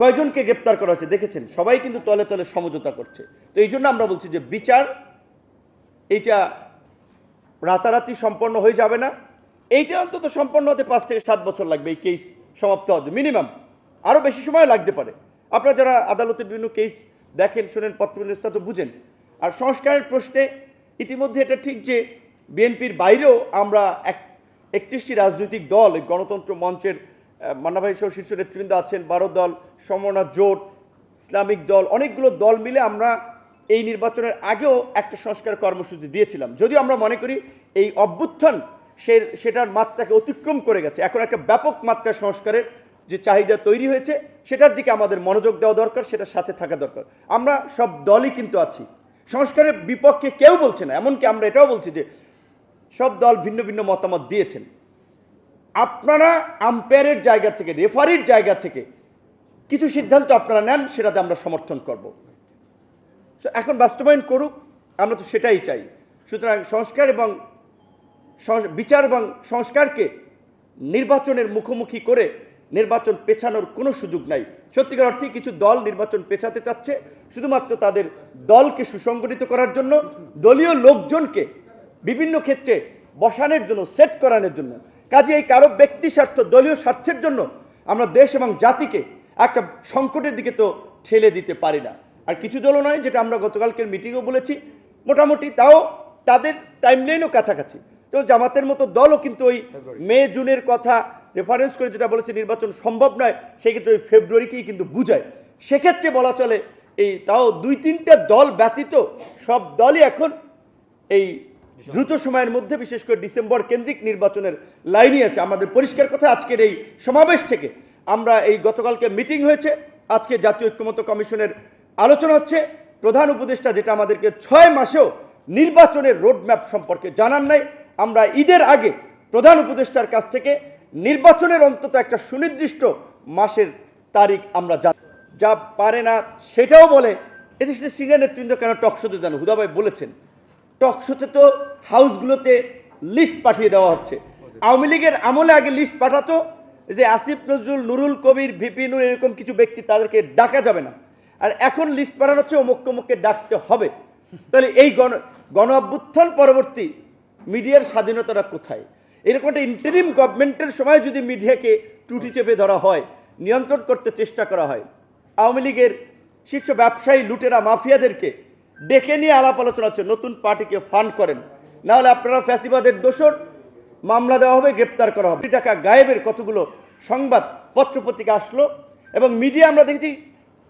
কয়জনকে গ্রেপ্তার করা হয়েছে? দেখেছেন? সবাই কিন্তু তলে তলে সমঝোতা করছে। তো এই জন্য আমরা বলছি যে বিচার, এইটা রাতারাতি সম্পন্ন হয়ে যাবে না। এইটা অন্তত সম্পন্ন হতে পাঁচ থেকে সাত বছর লাগবে এই কেস সমাপ্ত হতে মিনিমাম আরও বেশি সময় লাগতে পারে। আপনারা যারা আদালতের বিভিন্ন কেস দেখেন, শোনেন পত্রবিন্যস্তা তো বুঝেন। আর সংস্কারের প্রশ্নে ইতিমধ্যে এটা ঠিক যে বিএনপির বাইরেও আমরা এক একত্রিশটি রাজনৈতিক দল গণতন্ত্র মঞ্চের আহ, মান্না ভাই সহ শীর্ষ নেতৃবৃন্দ আছেন বারো দল সমনা জোট ইসলামিক দল অনেকগুলো দল মিলে আমরা এই নির্বাচনের আগেও একটা সংস্কার কর্মসূচি দিয়েছিলাম। যদিও আমরা মনে করি এই অভ্যুত্থান সে সেটার মাত্রাকে অতিক্রম করে গেছে। এখন একটা ব্যাপক মাত্রার সংস্কারের যে চাহিদা তৈরি হয়েছে সেটার দিকে আমাদের মনোযোগ দেওয়া দরকার সেটার সাথে থাকা দরকার। আমরা সব দলই কিন্তু আছি। সংস্কারের বিপক্ষে কেউ বলছে না এমনকি আমরা এটাও বলছি যে সব দল ভিন্ন ভিন্ন মতামত দিয়েছেন। আপনারা আম্পায়ারের জায়গা থেকে রেফারির জায়গা থেকে কিছু সিদ্ধান্ত আপনারা নেন, সেটাতে আমরা সমর্থন করব। এখন বাস্তবায়ন করুক, আমরা তো সেটাই চাই। সুতরাং সংস্কার এবং বিচার এবং সংস্কারকে নির্বাচনের মুখোমুখি করে নির্বাচন পেছানোর কোনো সুযোগ নাই। সত্যিকার অর্থে কিছু দল নির্বাচন পেছাতে চাচ্ছে, শুধুমাত্র তাদের দলকে সুসংগঠিত করার জন্য, দলীয় লোকজনকে বিভিন্ন ক্ষেত্রে বসানোর জন্য সেট করানোর জন্য। কাজে এই কারও ব্যক্তি স্বার্থ দলীয় স্বার্থের জন্য আমরা দেশ এবং জাতিকে একটা সংকটের দিকে তো ঠেলে দিতে পারি না। আর কিছু দলও নয় যেটা আমরা গতকালকের মিটিংও বলেছি। মোটামুটি তাও তাদের টাইমলাইনও কাছাকাছি। তো জামাতের মতো দলও কিন্তু ওই মে জুনের কথা রেফারেন্স করে যেটা বলেছে নির্বাচন সম্ভব নয় সেক্ষেত্রে ওই ফেব্রুয়ারিকেই কিন্তু বুঝায়। সেক্ষেত্রে বলা চলে এই তাও দুই তিনটা দল ব্যতীত সব দলই এখন এই দ্রুত সময়ের মধ্যে, বিশেষ করে ডিসেম্বর কেন্দ্রিক নির্বাচনের লাইনই আছে। আমাদের পরিষ্কার কথা, আজকের এই সমাবেশ থেকে আমরা এই গতকালকে মিটিং হয়েছে। আজকে জাতীয় ঐক্যমত কমিশনের আলোচনা হচ্ছে। প্রধান উপদেষ্টা যেটা আমাদেরকে ছয় মাসেও নির্বাচনের রোডম্যাপ সম্পর্কে জানান নাই। আমরা ঈদের আগে প্রধান উপদেষ্টার কাছ থেকে নির্বাচনের অন্তত একটা সুনির্দিষ্ট মাসের তারিখ আমরা জান যা পারে না সেটাও বলে। এদেশে সিনিয়র নেতৃবৃন্দ কেন টকশোতে জানো হুদাভাই বলেছেন। টকশোতে তো হাউসগুলোতে লিস্ট পাঠিয়ে দেওয়া হচ্ছে। আওয়ামী লীগের আমলে আগে লিস্ট পাঠাতো যে আসিফ নজরুল, নুরুল কবির, ভিপি নুর এরকম কিছু ব্যক্তি তাদেরকে ডাকা যাবে না। আর এখন লিস্ট পাঠানো হচ্ছে, অমুক অমুককে ডাকতে হবে। তাহলে এই গণ গণ অভ্যুত্থান পরবর্তী মিডিয়ার স্বাধীনতাটা কোথায়? এরকম একটা ইন্টারিম গভর্নমেন্টের সময় যদি মিডিয়াকে টুটি চেপে ধরা হয়, নিয়ন্ত্রণ করতে চেষ্টা করা হয়, আওয়ামী লীগের শীর্ষ ব্যবসায়ী, লুটেরা, মাফিয়াদেরকে ডেকে নিয়ে আলাপ আলোচনা হচ্ছে, নতুন পার্টিকে ফান্ড করেন। নাহলে আপনারা ফ্যাসিবাদের দোষর, মামলা দেওয়া হবে, গ্রেপ্তার করা হবে। টাকা গায়েবের কতগুলো সংবাদ পত্রপত্রিকা আসলো এবং মিডিয়া আমরা দেখেছি,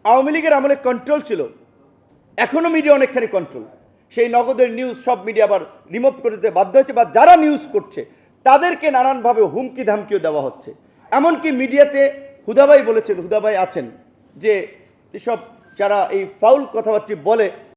আওয়ামী লীগের আমলে কন্ট্রোল ছিল। এখনও মিডিয়া অনেকখানি কন্ট্রোল সেই নগদের নিউজ সব মিডিয়া আবার রিমুভ করে দিতে বাধ্য হচ্ছে বা যারা নিউজ করছে, তাদেরকে নানানভাবে হুমকি ধামকিও দেওয়া হচ্ছে। এমনকি মিডিয়াতে হুদাবাই বলেছেন, হুদাবাই আছেন যে, এসব যারা এই ফাউল কথাবার্তা বলে